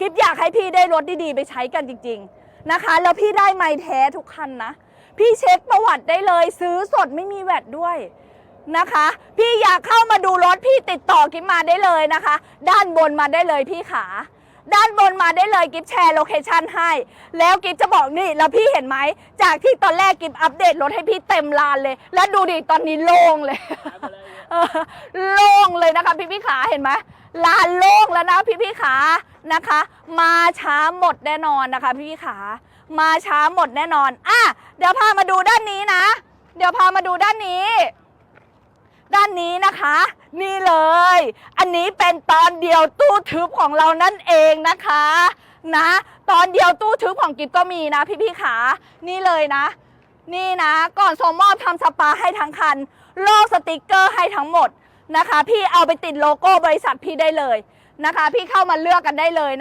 คลิปอยากให้พี่ได้รถดีๆ ไปใช้กันจริง ๆนะคะ แล้วพี่ได้ไม้แท้ทุกคันนะ พี่เช็คประวัติได้เลย ซื้อสดไม่มีแวดด้วยนะคะ พี่อยากเข้ามาดูรถพี่ติดต่อกิฟมาได้เลยนะคะ ด้านบนมาได้เลยพี่ขาด้านบนมาได้เลยกิฟแชร์โลเคชันให้ แล้วกิฟจะบอกนี่ แล้วพี่เห็นไหม จากที่ตอนแรกกิฟอัปเดตรถให้พี่เต็มลานเลย แล้วดูดิ ตอนนี้โล่งเลยเออโล่งเลยนะคะพี่พี่ขาเห็นไหมลานโล่งแล้วนะพี่พี่ขา นะคะ มาช้าหมดแน่นอนนะคะพี่ขา มาช้าหมดแน่นอน อะ เดี๋ยวพามาดูด้านนี้นะ เดี๋ยวพามาดูด้านนี้ ด้านนี้นะคะ นี่เลย อันนี้เป็นตอนเดียวตู้ทึบของเรานั่นเองนะคะนะ ตอนเดียวตู้ทึบของกิฟก็มีนะพี่พี่ๆขา นี่เลยนะ นี่นะ ก่อนส่งมอบทำสปาให้ทั้งคัน โลกสติกเกอร์ให้ทั้งหมดนะคะ พี่เอาไปติดโลโก้บริษัทพี่ได้เลย นะคะ พี่เข้ามาเลือกกันได้เลยนะ